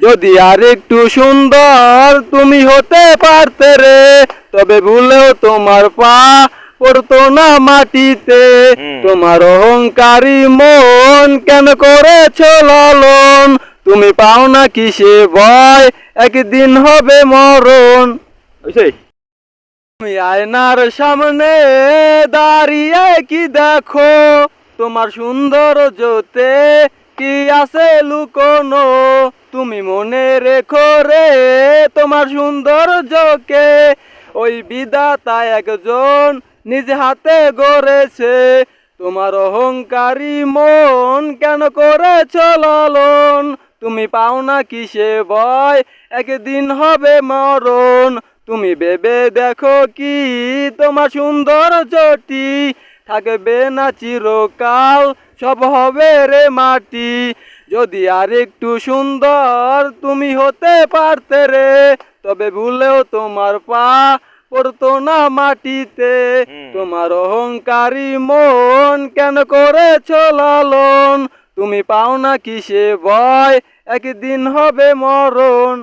যদি আর একটু সুন্দর তুমি হতে পারতে রে তবে ভুলেও তোমার পা পড়তো না মাটিতে। তোমার অহংকারী মন কেন করেছ লালন? তুমি পাও না কিসে ভয় একদিন হবে মরণ। তুমি আয়নার সামনে দাঁড়িয়ে কি দেখো? তোমার সুন্দর জোতে কি আছে লুকোনো? তুমি মনে রেখো রে তোমার সুন্দর জোকে ওই বিধাতা একজন নিজ হাতে গড়েছে। তোমার অহংকারী মন কেন করেছ লালন? তুমি পাও না কিসে ভয়? একদিন হবে মরণ। তুমি ভেবে দেখো কি তোমার সুন্দর জটি থাকবে না চিরকাল, সব হবে রে মাটি। যদি আর একটু সুন্দর তুমি হতে পারতে রে তবে ভুলেও তোমার পা পড়তো না মাটিতে। তোমার অহংকারী মন কেন করে চলালন? তুমি পাও না কিসে ভয় একদিন হবে মরণ।